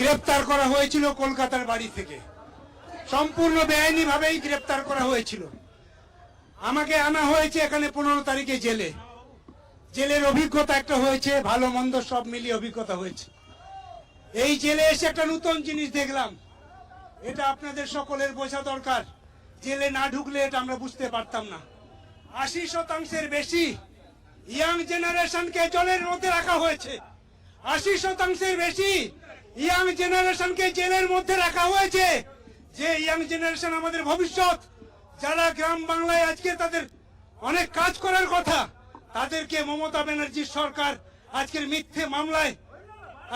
গ্রেপ্তার করা হয়েছিল কলকাতার বাড়ি থেকে। সম্পূর্ণ বেআইনি ভাবেই গ্রেপ্তার করা হয়েছিল। আমাকে আনা হয়েছে এখানে পনেরো তারিখে জেলে। জেলের অভিজ্ঞতা একটা হয়েছে, ভালো মন্দ সব মিলিয়ে অভিজ্ঞতা হয়েছে। এই জেলে এসে একটা নতুন জিনিস দেখলাম। এটা আপনাদের সকলের বোঝা দরকার। জেলে না ঢুকলে এটা আমরা বুঝতে পারতাম না। আশি শতাংশের বেশি ইয়াং জেনারেশনকে জলের মধ্যে রাখা হয়েছে। আশি শতাংশের বেশি ইয়াং জেনারেশনকে জেলের মধ্যে রাখা হয়েছে। যে ইয়াং জেনারেশন আমাদের ভবিষ্যৎ, যারা গ্রাম বাংলায় আজকে তাদের অনেক কাজ করার কথা, তাদেরকে মমতা ব্যানার্জির সরকার আজকের মিথ্যে মামলায়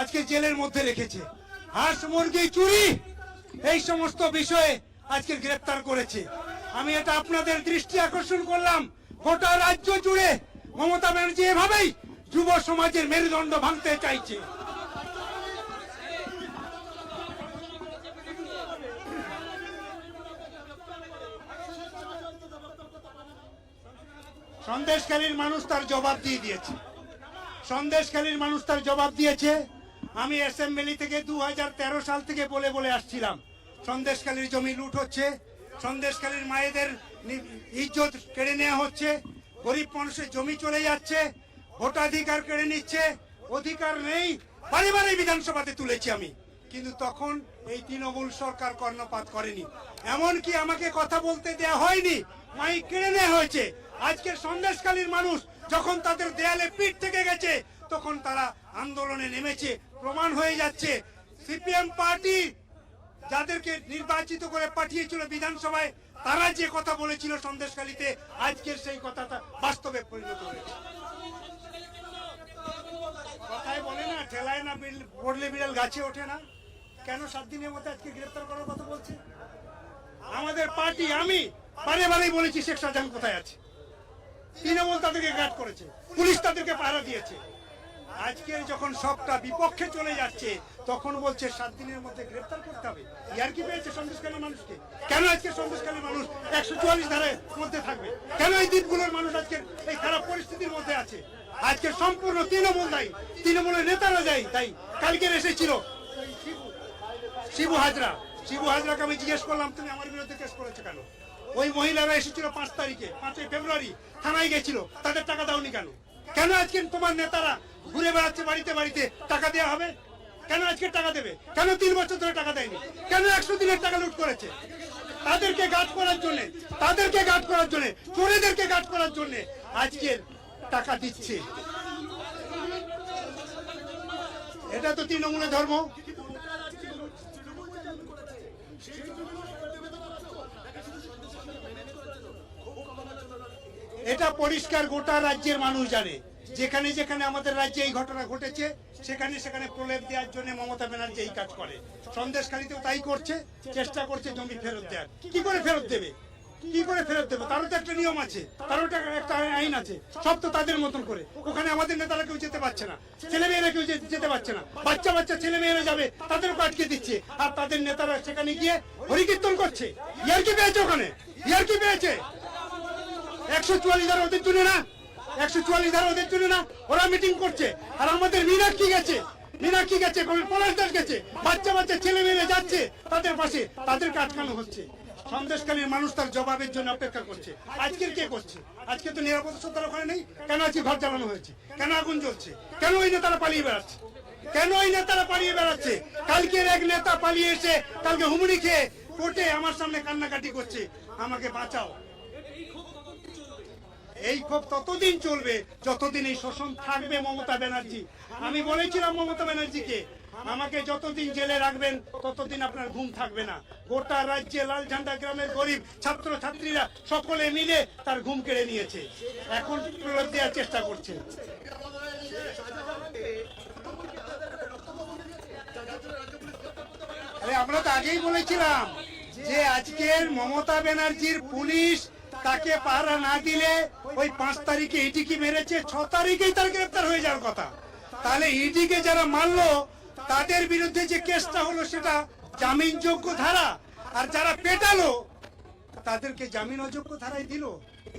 আজকে জেলের মধ্যে রেখেছে। হাঁস, মুরগি, চুরি, এই সমস্ত বিষয়ে আজকে গ্রেপ্তার করেছে। আমি এটা আপনাদের দৃষ্টি আকর্ষণ করলাম। গোটা রাজ্য জুড়ে মমতা ব্যানার্জি এভাবেই যুব সমাজের মেরুদণ্ড ভাঙতে চাইছে। সন্দেশখালীর মানুষ তার জবাব দিয়ে দিয়েছে। সন্দেশখালীর মানুষ তার জবাব দিয়েছে, আমি অ্যাসেম্বলি থেকে দু হাজার তেরো সাল থেকে বলে বলে আসছিলাম, সন্দেশকালীর জমি লুট হচ্ছে, সন্দেশকালীর মায়েদের ইজ্জত কেড়ে নেওয়া হচ্ছে, গরিব মানুষের জমি চলে যাচ্ছে, ভোটাধিকার কেড়ে নিচ্ছে, অধিকার নেই, বারে বারে বিধানসভাতে তুলেছি আমি। কিন্তু তখন এই তৃণমূল সরকার কর্ণপাত করেনি। এমনকি আমাকে কথা বলতে দেয়া হয়নি, মাইক কেড়ে নেওয়া হয়েছে। আজকের সন্দেশকালীর মানুষ যখন তাদের দেয়ালে পিঠ থেকে গেছে, তখন তারা আন্দোলনে নেমেছে, প্রমাণ হয়ে যাচ্ছে। সিপিএম পার্টি যাদেরকে নির্বাচিত করে পাঠিয়েছিল বিধানসভায়, তারা যে কথা বলেছিল সন্দেশকালীতে আজকের সেই কথাটা বাস্তবে পরিণত হয়েছে। কথায় বলে না, ঠেলায় না পড়লে বিড়াল গাছে ওঠে না। কেন সাত দিনের মধ্যে আজকে গ্রেফতার করার কথা বলছে? আমাদের পার্টি, আমি বারে বারেই বলেছি শেখ শাহজাহান কোথায় আছে? তৃণমূল তাদেরকে গার্ড করেছে, পুলিশ তাদেরকে পাহারা দিয়েছে। আজকের যখন সবটা বিপক্ষে চলে যাচ্ছে, তখন বলছে সাত দিনের মধ্যে গ্রেপ্তার করতে হবে। ইয়ার কি পেয়েছে সন্দেশকালী মানুষকে? কেন আজকে সন্দেশকালী মানুষ একশো চুয়াল্লিশ ধারের মধ্যে থাকবে? কেন এই দ্বীপগুলোর মানুষ আজকে এই খারাপ পরিস্থিতির মধ্যে আছে? আজকে সম্পূর্ণ তৃণমূল দায়ী। তৃণমূলের নেতারা দায়ী তাই কালকের এসেছিল শিবু হাজরা। শিবু হাজরাকে আমি জিজ্ঞেস করলাম, তুমি আমার বিরুদ্ধে কেস করেছ কেন? ওই মহিলারা এসেছিল পাঁচ তারিখে, পাঁচই ফেব্রুয়ারি, থানায় গেছিল, তাদের টাকা দাওনি কেন? কেন আজকে তোমার নেতারা ঘুরে বেড়াচ্ছে বাড়িতে বাড়িতে? টাকা দেওয়া হবে? কেন আজকে টাকা দেবে? কেন তিন বছর ধরে টাকা দেয়নি? কেন একশো দিনের টাকা লুট করেছে? তাদেরকে গার্ড করার জন্য, তাদেরকে গার্ড করার জন্য, চোরেদেরকে গার্ড করার জন্য আজকে টাকা দিচ্ছে। এটা তো তৃণমূলের ধর্ম। এটা পরিষ্কার গোটা রাজ্যের মানুষ জানে। যেখানে যেখানে আমাদের রাজ্যে এই ঘটনা ঘটেছে, সেখানে সেখানে প্রলেপ দেওয়ার জন্য মমতা ব্যানার্জি এই কাজ করে। সন্দেশখালীতেও তাই করছে, চেষ্টা করছে জমি ফেরত দেওয়ার। কি করে ফেরত দেবে? কি করে ফেরত দেবে? তারও তো একটা নিয়ম আছে, তারও একটা আইন আছে, সব তো তাদের মতন করে। ওখানে আমাদের নেতারা কেউ যেতে পারছে না ছেলে মেয়েরা কেউ যেতে পারছে না। বাচ্চা বাচ্চা ছেলে মেয়েরা যাবে, তাদেরকে আটকে দিচ্ছে। আর তাদের নেতারা সেখানে গিয়ে হরিকীর্তন করছে। ইয়ার কি পেয়েছে ওখানে? ইয়ার কি পেয়েছে? একশো চুয়াল্লিশ ওদের না। একশো চুয়াল্লিশ ওদের না। ওরা মিটিং করছে। আর আমাদের গেছে। মানুষ তার জবাবের জন্য অপেক্ষা করছে। আজকের কে করছে? আজকে তো নিরাপত্তা সত্তার ওখানে নেই। কেন আজকে ঘর জ্বালানো হয়েছে? কেন আগুন জ্বলছে? কেন ওই নেতারা পালিয়ে বেড়াচ্ছে? কেন ওই নেতারা পালিয়ে বেড়াচ্ছে? কালকের এক নেতা পালিয়ে এসে কালকে হুমড়ি খেয়ে কোর্টে আমার সামনে কান্নাকাটি করছে। আমাকে বাঁচাও। এই ক্ষোভ ততদিন চলবে যতদিন এই শোষণ থাকবে মমতা ব্যানার্জি। আমি বলেছিলাম মমতা ব্যানার্জিকে, আমাকে যতদিন জেলে রাখবেন, ততদিন আপনার ঘুম থাকবে না। গোটা রাজ্যে লাল ঝান্ডা, গ্রামের গরিব ছাত্র ছাত্রীরা সকলে মিলে তার ঘুম কেড়ে নিয়েছে। এখন প্রলোভ দেওয়ার চেষ্টা করছে। আমরা তো আগেই বলেছিলাম যে আজকের মমতা ব্যানার্জির পুলিশ তাকে পাহারা না দিলে ওই পাঁচ তারিখে ইডিকে মেরেছে, ছ তারিখেই তার গ্রেপ্তার হয়ে যাওয়ার কথা। তাহলে ইডিকে যারা মারলো, তাদের বিরুদ্ধে যে কেসটা হলো সেটা জামিনযোগ্য ধারা। আর যারা পেটালো, তাদেরকে জামিন অযোগ্য ধারায় দিল।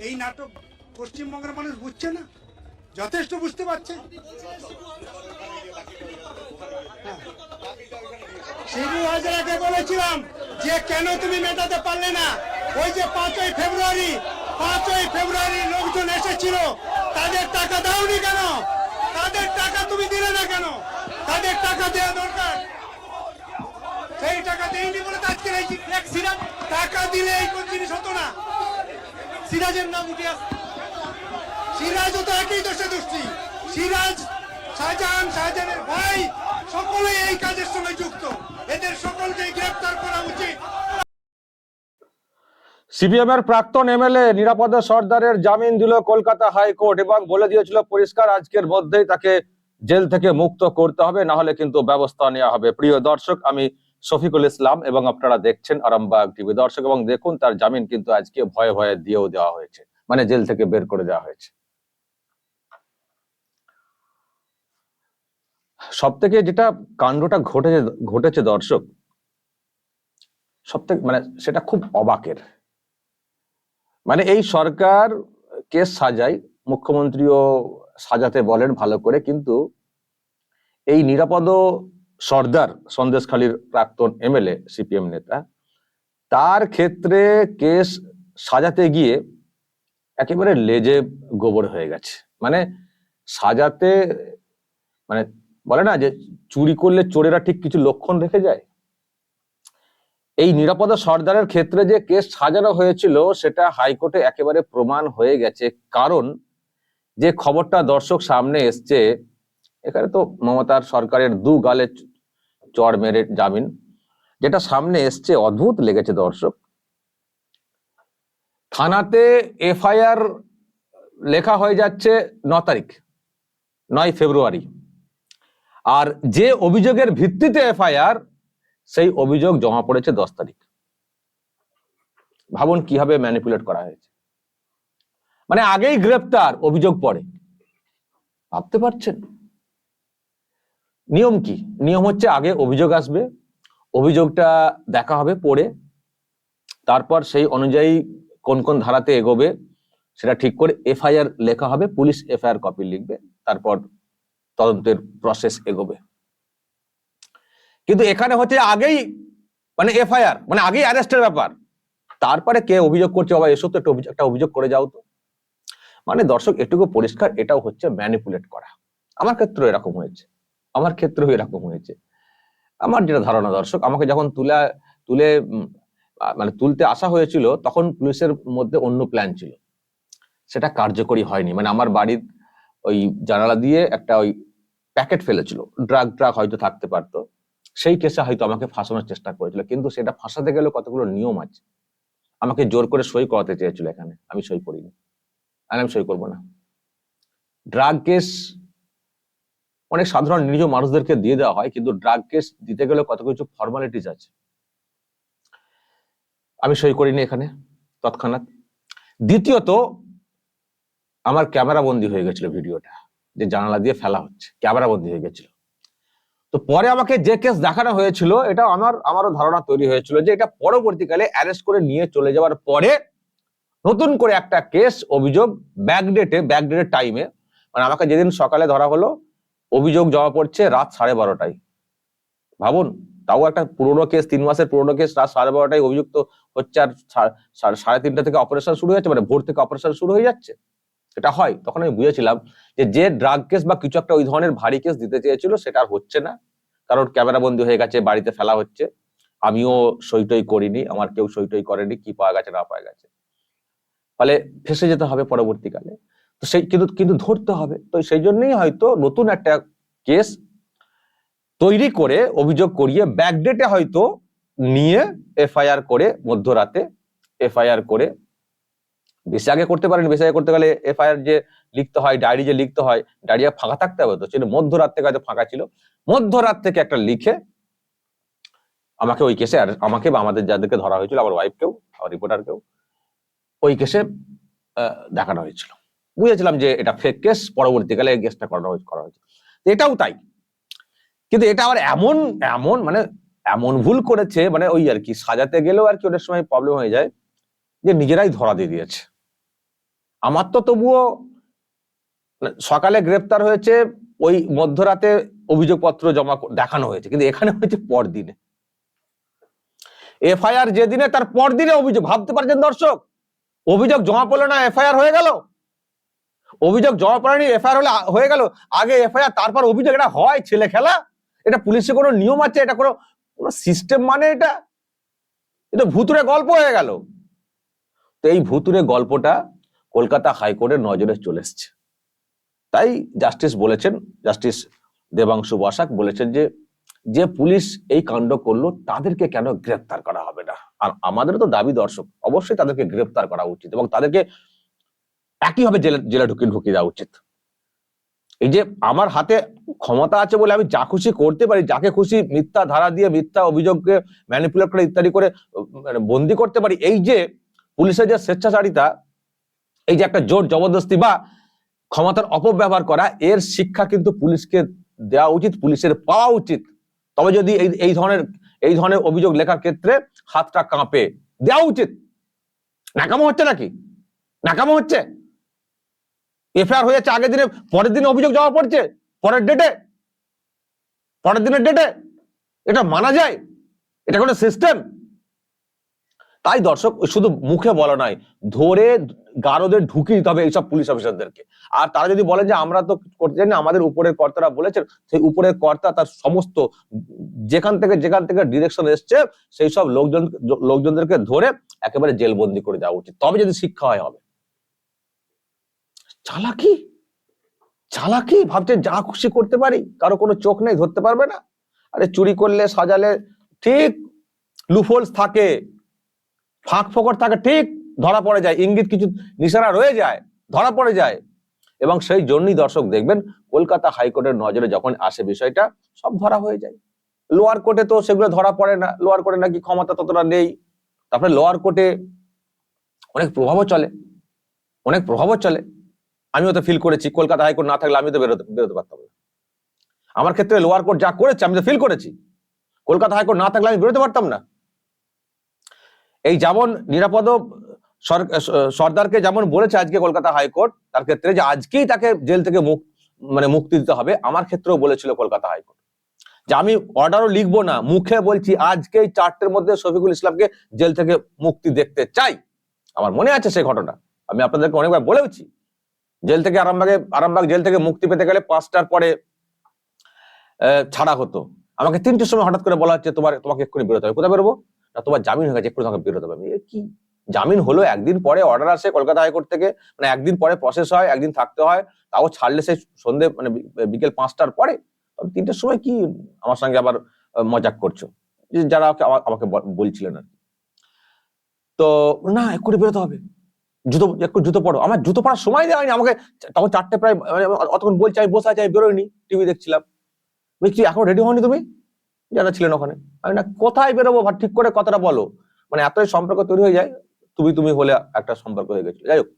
এই নাটক পশ্চিমবঙ্গের মানুষ বুঝছে না? যথেষ্ট বুঝতে পারছে? শিবু হাজরাকে বলেছিলাম যে, কেন তুমি মেটাতে পারলে না? ওই যে পাঁচই ফেব্রুয়ারি পাঁচই ফেব্রুয়ারি লোকজন এসেছিল। তাদের টাকা দাওনি কেন? তাদের টাকা তুমি দিলে না কেন? তাদের টাকা দেওয়া দরকার। সেই টাকা দেয়নি বলে আজকের এই সিরাজ, টাকা দিলে এই কোন জিনিস হতো না? সিরাজের নাম উঠে আস। সিরাজও তো একই দোষে দুষ্টি সিরাজ, শাহজাহান, শাহজাহানের ভাই সকলে এই কাজের সঙ্গে যুক্ত। এদের সকলকে গ্রেফতার করা উচিত। সিপিএম এর প্রাক্তন এমএলএ নিরাপদা সর্দারের জামিন দিল কলকাতা হাইকোর্ট এবং বলে দিয়েছিল, পরিষ্কার, আজকের মধ্যেই তাকে জেল থেকে মুক্ত করতে হবে, না হলে কিন্তু ব্যবস্থা নেওয়া হবে। প্রিয় দর্শক, আমি শফিকুল ইসলাম এবং আপনারা দেখছেন আরামবাগ টিভি। দর্শক, এবং দেখুন, তার জামিন কিন্তু আজকে ভয়ে ভয়ে দিয়েও দেওয়া হয়েছে মানে জেল থেকে বের করে দেওয়া হয়েছে। সব থেকে যেটা কাণ্ডটা ঘটেছে ঘটেছে দর্শক সব থেকে মানে সেটা খুব অবাকের। মানে এই সরকার কেস সাজায় মুখ্যমন্ত্রীও সাজাতে বলেন ভালো করে, কিন্তু এই নিরাপদ সর্দার সন্দেশখালীর প্রাক্তন এমএলএ, সিপিএম নেতা, তার ক্ষেত্রে কেস সাজাতে গিয়ে একেবারে লেজে গোবর হয়ে গেছে। মানে সাজাতে মানে বলে না যে চুরি করলে চোরেরা ঠিক কিছু লক্ষণ রেখে যায়? এই নিরাপদা সর্দারের ক্ষেত্রে যে কেস সাজানো হয়েছিল, সেটা হাইকোর্টে একেবারে প্রমাণ হয়ে গেছে। কারণ যে খবরটা দর্শক সামনে এসছে, এখানে তো মমতার সরকারের দু গালে চ- চড় মেরে জামিন। যেটা সামনে এসছে, অদ্ভুত লেগেছে দর্শক। থানাতে এফআইআর লেখা হয়ে যাচ্ছে ন তারিখ, নয় ফেব্রুয়ারি। আর যে অভিযোগের ভিত্তিতে এফআইআর সেই অভিযোগ জমা পড়েছে দশ তারিখ। ভাবুন কীভাবে ম্যানিপুলেট করা হয়েছে। মানে আগেই গ্রেপ্তার, অভিযোগ পড়ে। ভাবতে পারছেন? নিয়ম কি? নিয়ম হচ্ছে আগে অভিযোগ আসবে, অভিযোগটা দেখা হবে, পড়ে। তারপর সেই অনুযায়ী কোন কোন ধারাতে এগোবে, সেটা ঠিক করে এফআইআর লেখা হবে, পুলিশ এফআইআর কপি লিখবে, তারপর তদন্তের প্রসেস এগোবে। কিন্তু এখানে হচ্ছে আগেই মানে এফআইআর মানে আগেই অ্যারেস্টের ব্যাপার। তারপরে কে অভিযোগ করছে? বাবা, এসব তো একটা অভিযোগ- একটা অভিযোগ করে যাও তো। মানে দর্শক, এটুকু পরিষ্কার, এটাও হচ্ছে ম্যানিপুলেট করা। আমার ক্ষেত্রেও এরকম হয়েছে। আমার ক্ষেত্রেও এরকম হয়েছে। আমার যেটা ধারণা দর্শক, আমাকে যখন তুলে তুলে মানে তুলতে আসা হয়েছিল, তখন পুলিশের মধ্যে অন্য প্ল্যান ছিল। সেটা কার্যকরী হয়নি। মানে আমার বাড়ির ওই জানালা দিয়ে একটা ওই প্যাকেট ফেলেছিল। ড্রাগ ড্রাগ হয়তো থাকতে পারতো। সেই কেসে হয়তো আমাকে ফাঁসানোর চেষ্টা করেছিল, কিন্তু সেটা ফাঁসাতে গেলে কতগুলো নিয়ম আছে। আমাকে জোর করে সই করাতে চেয়েছিল এখানে, আমি সই করিনি। আর আমি সই করব না। ড্রাগ কেস অনেক সাধারণ নিরীহ মানুষদেরকে দিয়ে দেওয়া হয়, কিন্তু ড্রাগ কেস দিতে গেলে কত কিছু ফর্মালিটিস আছে। আমি সই করিনি এখানে, তৎক্ষণাৎ। দ্বিতীয়ত, আমার ক্যামেরা বন্দি হয়ে গেছিল ভিডিওটা, যে জানালা দিয়ে ফেলা হচ্ছে, ক্যামেরা বন্দি হয়ে গেছিল। তো পরে আমাকে যে কেস দেখানো হয়েছিল, এটা আমার, আমারও ধারণা তৈরি হয়েছিল যে এটা পরবর্তীকালে অ্যারেস্ট করে নিয়ে চলে যাওয়ার পরে নতুন করে একটা কেস অভিযোগ ব্যাকডেটে ব্যাকডেটের টাইমে মানে আমাকে যেদিন সকালে ধরা হলো, অভিযোগ জমা পড়ছে রাত সাড়ে বারোটায়। ভাবুন, তাও একটা পুরোনো কেস তিন মাসের পুরোনো কেস রাত সাড়ে বারোটায় অভিযুক্ত হচ্ছে আর সাড়ে তিনটা থেকে অপারেশন শুরু হয়ে যাচ্ছে মানে ভোর থেকে অপারেশন শুরু হয়ে যাচ্ছে। এটা হয়। তখন আমি বুঝেছিলাম যে যে ড্রাগ কেস বা কিছু একটা ওই ধরনের ভারী কেস দিতে চেয়েছিল সেটা আর হচ্ছে না। কারণ ক্যামেরা বন্দি হয়ে গেছে, বাড়িতে ফেলা হচ্ছে। আমিও সইটই করিনি, আমার কেউ সইটই করেনি, কি পাওয়া গেছে, না পাওয়া গেছে। ফলে ফেসে যেতে হবে পরবর্তীকালে। তো সেই কিন্তু কিন্তু ধরতে হবে। তো সেই জন্যই হয়তো নতুন একটা কেস তৈরি করে অভিযোগ করিয়ে ব্যাকডেটে হয়তো নিয়ে এফআইআর করে, মধ্যরাতে এফআইআর করে বেশি আগে করতে পারেন, বেশি আগে করতে গেলে এফআইআর যে লিখতে হয় ডায়েরি যে লিখতে হয় ডায়েরি ফাঁকা থাকতে হবে তো সেটা মধ্যরাত থেকে হয়তো ফাঁকা ছিল। মধ্যরাত থেকে একটা লিখে আমাকে ওই কেসে আর আমাকে বা আমাদের যাদেরকে ধরা হয়েছিল, আমার ওয়াইফকেও আমার রিপোর্টারকেও ওই কেসে দেখানো হয়েছিল। বুঝেছিলাম যে এটা ফেক কেস পরবর্তীকালে কেসটা করানো করা হয়েছে। এটাও তাই। কিন্তু এটা আবার এমন এমন মানে এমন ভুল করেছে মানে ওই আর কি, সাজাতে গেলেও আর কি অনেক সময় প্রবলেম হয়ে যায়, যে নিজেরাই ধরা দিয়ে দিয়েছে। আমার তো তবুও সকালে গ্রেপ্তার হয়েছে, ওই মধ্যরাতে অভিযোগপত্র জমা দেখানো হয়েছে, কিন্তু এখানে হয়েছে পরদিনে। এফআইআর যেদিনে, তার পরদিনে অভিযোগ। ভাবতে পারছেন দর্শক? অভিযোগ জমা পড়ল না, এফআইআর হয়ে গেল? অভিযোগ জমা পড়েনি এফআইআর হলে হয়ে গেল? আগে এফআইআর, তারপর অভিযোগ, এটা হয় ছেলে খেলা? এটা পুলিশের কোনো নিয়ম আছে? এটা কোনো কোনো সিস্টেম মানে এটা? এটা ভুতুরে গল্প হয়ে গেল। তো এই ভুতুরে গল্পটা কলকাতা হাইকোর্টের নজরে চলে এসছে। তাই জাস্টিস বলেছেন, জাস্টিস দেবাংশু বসাক বলেছেন যে যে পুলিশ এই কাণ্ড করল তাদেরকে কেন গ্রেপ্তার করা হবে না? আর আমাদের তো দাবি দর্শক, অবশ্যই তাদেরকে গ্রেপ্তার করা উচিত এবং তাদেরকে একইভাবে জেলে জেলে ঢুকিয়ে ঢুকিয়ে দেওয়া উচিত। এই যে আমার হাতে ক্ষমতা আছে বলে আমি যা খুশি করতে পারি, যাকে খুশি মিথ্যা ধারা দিয়ে, মিথ্যা অভিযোগকে ম্যানিপুলেট করে, ইত্যাদি করে মানে বন্দি করতে পারি, এই যে পুলিশের যে স্বেচ্ছাচারিতা এই যে একটা জোর জবরদস্তি বা ক্ষমতার অপব্যবহার করা, এর শিক্ষা কিন্তু পুলিশকে দেওয়া উচিত, পুলিশের পাওয়া উচিত। তবে যদি এই এই ধরনের এই ধরনের অভিযোগ লেখার ক্ষেত্রে হাতটা কাঁপে, দেওয়া উচিত। নাকামো হচ্ছে নাকি? নাকামো হচ্ছে? এফআইআর হয়ে যাচ্ছে আগের দিনে, পরের দিনে অভিযোগ জমা পড়ছে, পরের ডেটে পরের দিনের ডেটে এটা মানা যায়, এটা কোনো সিস্টেম তাই দর্শক, শুধু মুখে বলা নয়, ধরে গারদে ঢুকিয়ে দিতে হবে এইসব পুলিশ অফিসারদেরকে। আর তারা যদি বলেন যে আমরা তো করতে জানি আমাদের উপরের কর্তারা বলেছেন, সেই উপরের কর্তা তার সমস্ত যেখান থেকে যেখান থেকে ডিরেকশন এসছে, সেই সব লোকজন, লোকজনদেরকে ধরে একেবারে জেলবন্দি করে দেওয়া উচিত। তবে যদি শিক্ষা হয় হবে। চালাকি? চালাকি? ভাবছে যা খুশি করতে পারি, কারও কোনো চোখ নেই, ধরতে পারবে না। আরে চুরি করলে, সাজালে, ঠিক, লুফোলস থাকে, ফাঁক ফোকর থাকে, ঠিক ধরা পড়ে যায়, ইঙ্গিত কিছু নিশানা রয়ে যায়, ধরা পড়ে যায়। এবং সেই জন্যই দর্শক দেখবেন, কলকাতা হাইকোর্টের নজরে যখন আসে বিষয়টা, সব ধরা হয়ে যায়। লোয়ার কোর্টে তো সেগুলো ধরা পড়ে না, লোয়ার কোর্টে নাকি ক্ষমতা ততটা নেই। তারপরে লোয়ার কোর্টে অনেক প্রভাবও চলে, অনেক প্রভাবও চলে। আমিও তো ফিল করেছি, কলকাতা হাইকোর্ট না থাকলে আমি তো বেরোতে বেরোতে পারতাম না। আমার ক্ষেত্রে লোয়ার কোর্ট যা করেছে, আমি তো ফিল করেছি। কলকাতা হাইকোর্ট না থাকলে আমি বেরোতে পারতাম না। এই যেমন নিরাপদ সর্দারকে যেমন বলেছে আজকে কলকাতা হাইকোর্ট, তার ক্ষেত্রে যে আজকেই তাকে জেল থেকে মুক মানে মুক্তি দিতে হবে, আমার ক্ষেত্রেও বলেছিল কলকাতা হাইকোর্ট। যে আমি অর্ডারও লিখব না, মুখে বলছি আজকেই চারটের মধ্যে শফিকুল ইসলামকে জেল থেকে মুক্তি দেখতে চাই। আমার মনে আছে সেই ঘটনা। আমি আপনাদেরকে অনেকবার বলেওছি, জেল থেকে আরামবাগে আরামবাগ জেল থেকে মুক্তি পেতে গেলে পাঁচটার পরে ছাড়া হতো। আমাকে তিনটের সময় হঠাৎ করে বলা হচ্ছে, তোমার তোমাকে এক্ষুনি বেরোতে হবে। কোথায় বেরোবো? না, তোমার জামিন হয়ে গেছে, এক্ষুনি তোমাকে বেরোতে হবে। কি? জামিন হলো, একদিন পরে অর্ডার আসে কলকাতা হাইকোর্ট থেকে মানে একদিন পরে প্রসেস হয়, একদিন থাকতে হয়, তাও ছাড়লে সেই সন্ধে মানে বিকেল পাঁচটার পরে, তবে তিনটের সময় কি আমার সঙ্গে আবার মজাক করছ? যারা আমাকে বল- বলছিলেন আর। তো না, এক্ষুনি বেরোতে হবে। জুতো, একটু জুতো পড়ো আমার জুতো পড়ার সময় দেওয়া হয়নি, আমাকে তখন চারটে প্রায় মানে অতক্ষণ বলছি, আমি বসে আছি, আমি বেরোয়নি টিভি দেখছিলাম। বলছি এখন রেডি হওনি তুমি? যারা ছিলেন ওখানে। আমি না, কোথায় বেরোবো? ঠিক করে কথাটা বলো। মানে এতই সম্পর্ক তৈরি হয়ে যায় তুমি তুমি হলে একটা সম্পর্ক হয়ে গেছিল। যাই হোক।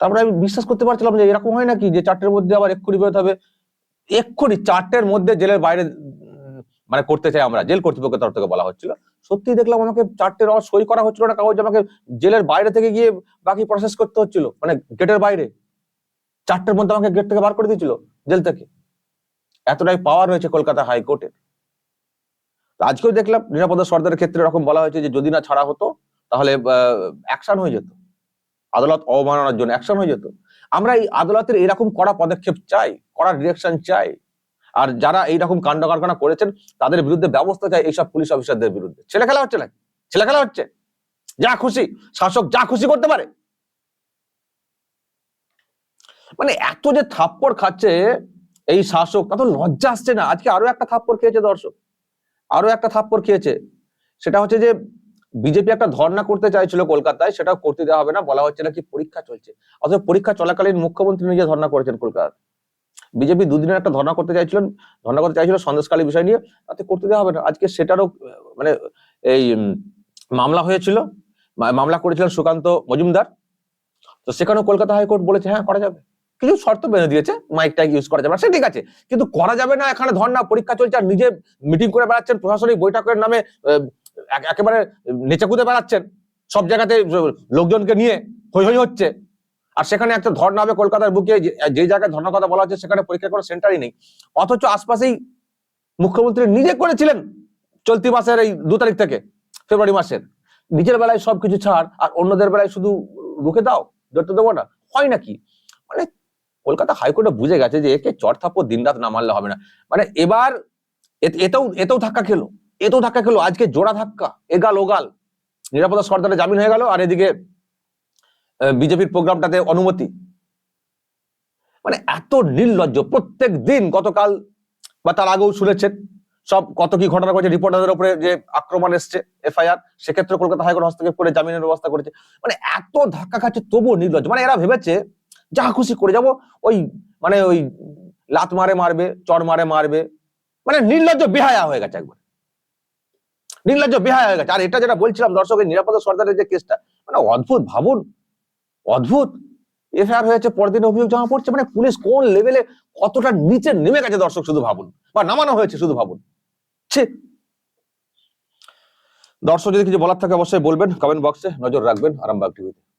তারপরে আমি বিশ্বাস করতে পারছিলাম যে এরকম হয় নাকি যে চারটের মধ্যে আবার এক্ষুনি বেরোতে হবে? এক্ষুনি চারটের মধ্যে জেলের বাইরে মানে করতে চাই আমরা, জেল কর্তৃপক্ষের তরফ থেকে বলা হচ্ছিল। সত্যি দেখলাম আমাকে চারটের আবার সই করা হচ্ছিল না, কাগজ আমাকে জেলের বাইরে থেকে গিয়ে বাকি প্রসেস করতে হচ্ছিল মানে গেটের বাইরে। চারটের মধ্যে আমাকে গেট থেকে বার করে দিয়েছিল, জেল থেকে। এতটাই পাওয়ার রয়েছে কলকাতা হাইকোর্টের। আজকেও দেখলাম নিরাপদ সর্দারের ক্ষেত্রে এরকম বলা হয়েছে যে যদি না ছাড়া হতো, তাহলে অ্যাকশন হয়ে যেত। আদালত অবমাননার জন্য অ্যাকশন হয়ে যেত। আমরা এই আদালতের এরকম কড়া পদক্ষেপ চাই, কড়া ডিরেকশন চাই। আর যারা এইরকম কাণ্ড কারখানা করেছেন, তাদের বিরুদ্ধে ব্যবস্থা চাই এইসব পুলিশ অফিসারদের বিরুদ্ধে। ছেলে খেলা হচ্ছে নাকি? ছেলে খেলা হচ্ছে? যা খুশি, শাসক যা খুশি করতে পারে। মানে এত যে থাপ্পড় খাচ্ছে, এই শাসক, তা তো লজ্জা আসছে না। আজকে আরও একটা থাপ্পড় খেয়েছে দর্শক। আরও একটা থাপ্পড় খেয়েছে। সেটা হচ্ছে যে, বিজেপি একটা ধর্ণা করতে চাইছিল কলকাতায়, সেটাও করতে দেওয়া হবে না, বলা হচ্ছে নাকি পরীক্ষা চলছে। অথচ পরীক্ষা চলাকালীন মুখ্যমন্ত্রী নিজে ধর্ণা করেছেন কলকাতা বিজেপি দুদিনের একটা ধর্ণা করতে চাইছিলেন, ধর্ণা করতে চাইছিল সন্দেশকালী বিষয় নিয়ে, তাতে করতে দেওয়া হবে না। আজকে সেটারও মানে এই মামলা হয়েছিল মামলা করেছিলেন সুকান্ত মজুমদার। তো সেখানেও কলকাতা হাইকোর্ট বলেছে হ্যাঁ করা যাবে। কিছু শর্ত বেঁধে দিয়েছে মাইক টাইক ইউজ করা যাবে না। সে ঠিক আছে, কিন্তু করা যাবে না, এখানে ধর্ণা পরীক্ষা চলছে, আর নিজে মিটিং করে বেড়াচ্ছেন, প্রশাসনিক বৈঠকের নামে একেবারে নেচে কুদে বেড়াচ্ছেন, সব জায়গাতে লোকজনকে নিয়ে হই হই হচ্ছে। আর সেখানে একটা ধর্ণা হবে কলকাতার বুকে, যে- যে জায়গায় ধর্ণার কথা বলা হচ্ছে, সেখানে পরীক্ষা করার সেন্টারই নেই। অথচ আশপাশেই মুখ্যমন্ত্রী নিজে করেছিলেন চলতি মাসের এই দু তারিখ থেকে, ফেব্রুয়ারি মাসের। নিজের বেলায় সবকিছু ছাড়, আর অন্যদের বেলায় শুধু রুখে দাও, ধরতে দেবো না, হয় নাকি? মানে কলকাতা হাইকোর্টে বুঝে গেছে যে একে চট থাপ্পড় দিন রাত না মারলে হবে না। মানে এবার এতেও এতেও ধাক্কা খেলো। এতেও ধাক্কা খেলো। আজকে জোড়া ধাক্কা। এগাল ওগাল। নিরাপত্তা সর্দারে জামিন হয়ে গেল, আর এদিকে বিজেপির প্রোগ্রামটাতে অনুমতি। মানে এত নির্লজ্জ। প্রত্যেক দিন গতকাল বা তার আগেও শুনেছেন, সব কত কি ঘটনা ঘটেছে, রিপোর্টারদের উপরে যে আক্রমণ এসছে, এফআইআর, সেক্ষেত্রে কলকাতা হাইকোর্ট হস্তক্ষেপ করে জামিনের ব্যবস্থা করেছে। মানে এত ধাক্কা খাচ্ছে, তবুও নির্লজ্জ। মানে এরা ভেবেছে যা খুশি করে যাব, ওই মানে ওই লাত মারে মারবে চড় মারে মারবে মানে নির্লজ্জ বেহায়া হয়ে গেছে একবার। নির্লজ্জ বেহায়া হয়ে গেছে। আর এটা যেটা বলছিলাম দর্শকের নিরাপত্তা সর্দারের যে কেসটা মানে অদ্ভুত, ভাবুন, অদ্ভুত। এফআইআর হয়েছে, পরদিন অভিযোগ জমা পড়ছে মানে পুলিশ কোন লেভেলে কতটা নিচে নেমে গেছে, দর্শক, শুধু ভাবুন। বা নামানো হয়েছে, শুধু ভাবুন। ছি। দর্শক, যদি কিছু বলার থাকে, অবশ্যই বলবেন কমেন্ট বক্সে নজর রাখবেন, আরামবাগ টিভিতে